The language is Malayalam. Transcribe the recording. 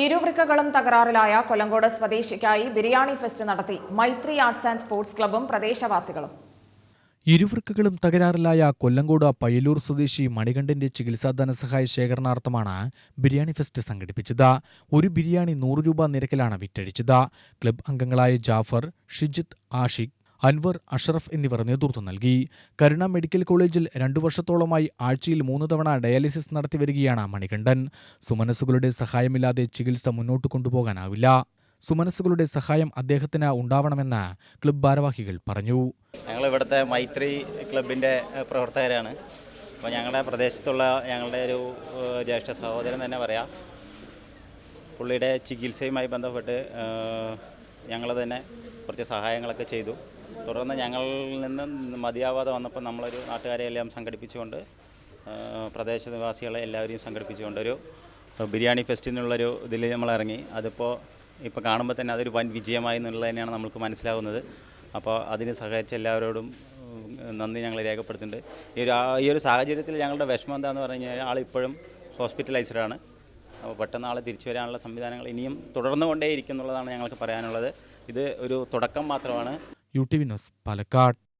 ഇരുവൃക്കകളും തകരാറിലായ കൊല്ലങ്കോട് സ്വദേശിക്കായി ബിരിയാണി ഫെസ്റ്റ് നടത്തി മൈത്രി ആർട്സ് ആൻഡ് സ്പോർട്സ് ക്ലബും പ്രദേശവാസികളും. ഇരുവൃക്കകളും തകരാറിലായ കൊല്ലങ്കോട് പയ്യലൂർ സ്വദേശി മണികണ്ഠന്റെ ചികിത്സാ ധനസഹായ ശേഖരണാർത്ഥമാണ് ബിരിയാണി ഫെസ്റ്റ് സംഘടിപ്പിച്ചത്. ഒരു ബിരിയാണി നൂറ് രൂപ നിരക്കിലാണ് വിറ്റഴിച്ചത്. ക്ലബ് അംഗങ്ങളായ ജാഫർ ഷിജിത് ആഷിഖ് അൻവർ അഷറഫ് എന്നിവർ നേതൃത്വം നൽകി. കരുണ മെഡിക്കൽ കോളേജിൽ രണ്ടു വർഷത്തോളമായി ആഴ്ചയിൽ മൂന്ന് തവണ ഡയാലിസിസ് നടത്തിവരികയാണ് മണികണ്ഠൻ. സുമനസ്സുകളുടെ സഹായമില്ലാതെ ചികിത്സ മുന്നോട്ട് കൊണ്ടുപോകാനാവില്ല. സുമനസ്സുകളുടെ സഹായം അദ്ദേഹത്തിന് ഉണ്ടാവണമെന്ന് ക്ലബ് ഭാരവാഹികൾ പറഞ്ഞു. ഞങ്ങൾ ഇവിടുത്തെ മൈത്രി ക്ലബിന്റെ പ്രവർത്തകരാണ്. അപ്പോൾ ഞങ്ങളുടെ പ്രദേശത്തുള്ള ഞങ്ങളുടെ ഒരു ജ്യേഷ്ഠ സഹോദരൻ തന്നെ പറയാം. പുള്ളിയുടെ ചികിത്സയുമായി ബന്ധപ്പെട്ട് ഞങ്ങൾ തന്നെ കുറച്ച് സഹായങ്ങളൊക്കെ ചെയ്തു. തുടർന്ന് ഞങ്ങളിൽ നിന്ന് മതിയാവാതെ വന്നപ്പോൾ നമ്മളൊരു നാട്ടുകാരെ എല്ലാം സംഘടിപ്പിച്ചുകൊണ്ട് പ്രദേശനിവാസികളെ പ്രദേശ നിവാസികളെ എല്ലാവരെയും സംഘടിപ്പിച്ചുകൊണ്ട് ഒരു ബിരിയാണി ഫെസ്റ്റിനുള്ളൊരു ഇതിൽ നമ്മൾ ഇറങ്ങി അതിപ്പോൾ ഇപ്പോൾ കാണുമ്പോൾ തന്നെ അതൊരു വൻ വിജയമായി എന്നുള്ളത് തന്നെയാണ് നമുക്ക് മനസ്സിലാവുന്നത്. അപ്പോൾ അതിന് സഹകരിച്ച എല്ലാവരോടും നന്ദി ഞങ്ങൾ രേഖപ്പെടുത്തുന്നുണ്ട്. ഈ ഒരു ഈ ഒരു സാഹചര്യത്തിൽ ഞങ്ങളുടെ വിഷമം എന്താണെന്ന് പറഞ്ഞു കഴിഞ്ഞാൽ ആളിപ്പോഴും ഹോസ്പിറ്റലൈസ്ഡ് ഹോസ്പിറ്റലൈസ്ഡാണ്. അപ്പോൾ പെട്ടെന്ന് ആൾ തിരിച്ചു വരാനുള്ള സംവിധാനങ്ങൾ ഇനിയും തുടർന്നു കൊണ്ടേയിരിക്കും എന്നുള്ളതാണ് ഞങ്ങൾക്ക് പറയാനുള്ളത്. ഇത് ഒരു തുടക്കം മാത്രമാണ്. U T V news Palakkad.